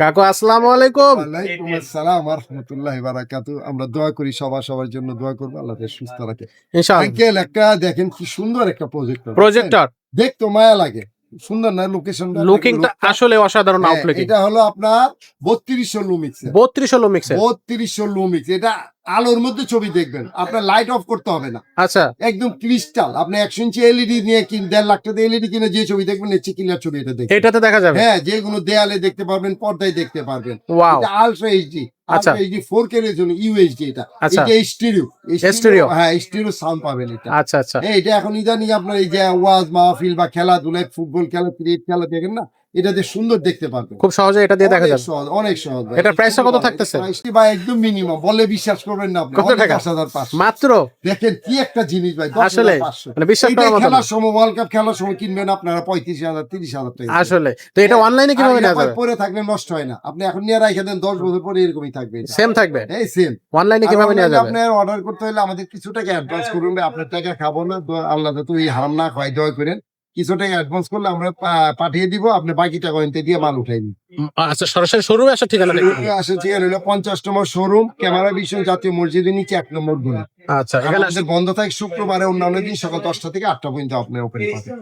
কাকু আসসালামু আলাইকুম। ওয়ালাইকুম আসসালাম ওয়া রাহমাতুল্লাহি ওয়া বারাকাতু আমরা দোয়া করি সবার সবার জন্য দোয়া করব আল্লাহ তাআলা সুস্থ রাখে। ইনশাআল্লাহ। আঙ্কেল একটা দেখেন কি সুন্দর একটা প্রজেক্টর প্রজেক্টর দেখতে মায়া লাগে। সুন্দর না লোকেশন লুকিংটা আসলে অসাধারণ আউটলুকিং এটা হলো আপনার বত্রিশশো লুমিক্স বত্রিশ হলো মিক্সের বত্রিশশো লুমিক্স এটা আলোর মধ্যে ছবি দেখবেন। আপনার লাইট অফ করতে হবে না। আচ্ছা। একদম ক্রিস্টাল আপনি একশো ইঞ্চি এলইডি নিয়ে কিন দেড় লাখ টাকা এলইডি কিনে যে ছবি দেখবেন এর চেয়ে ছবি এটা দেখবেন। এটাতে দেখা যাবে? হ্যাঁ যেগুলো দেয়ালে দেখতে পারবেন পর্দায় দেখতে পারবেন। এটা আলট্রা এইচডি আচ্ছা। এইচডি 4K এর জন্য ইউএইচডি এটা। এটা স্টেরিও Stereo। হ্যাঁ স্টেরিও সাউন্ড পাবেন এটা। আচ্ছা আচ্ছা। এই এটা এখন ইদানিং আপনার এই যে ওয়াজ মাহফিল বা খেলাধুলায় ফুটবল খেলা ক্রিকেট খেলা দেখেন না? এটাতে সুন্দর দেখতে পারবেন খুব সহজে এটা দিয়ে দেখা যাবে। সহজ অনেক সহজ ভাই। এটার price টা কত থাকতেছে? প্রাইসটি ভাই একদম মিনিমাম বলে বিশ্বাস করবেন না আপনি। কত টাকা? মাত্র? দেখেন কি একটা জিনিস ভাই আসলে মানে বিশ্বাস করার মতো। খেলার সময় ওয়ার্ল্ড কাপ খেলার সময় কিনবেন আপনারা পঁয়ত্রিশ হাজার তিরিশ হাজার টাকা। আসলে। তো এটা অনলাইনে কীভাবে নেওয়া যাবে? পরে থাকলে নষ্ট হয় না। আপনি এখন নিয়ে রাখে দেন দশ বছর পরে এরকমই থাকবে সেম থাকবে? এই সেম অনলাইনে কীভাবে নেওয়া যাবে? আপনার অর্ডার করতে হলে আমাদের কিছু টাকা অ্যাডভান্স করুন আপনার টাকা খাব না আল্লাহ তো এই হারাম না খাওয়াই দয়া করেন। কিছু টাকা অ্যাডভান্স করলে আমরা পাঠিয়ে দিব আপনি বাকি টাকা এনতে দিয়ে মাল উঠাই নিন আচ্ছা সরাসরি শোরুমে আসার ঠিকানা দেখুন। আসে ঠিক আছে পঞ্চাশ নম্বর শোরুম ক্যামেরা ভিশন জাতীয় মসজিদের নিচে এক নম্বর গুণ আচ্ছা এখানে বন্ধ থাকে শুক্রবারে অন্যান্য দিন সকাল দশটা থেকে আটটা পর্যন্ত আপনার ওপেন পাবেন।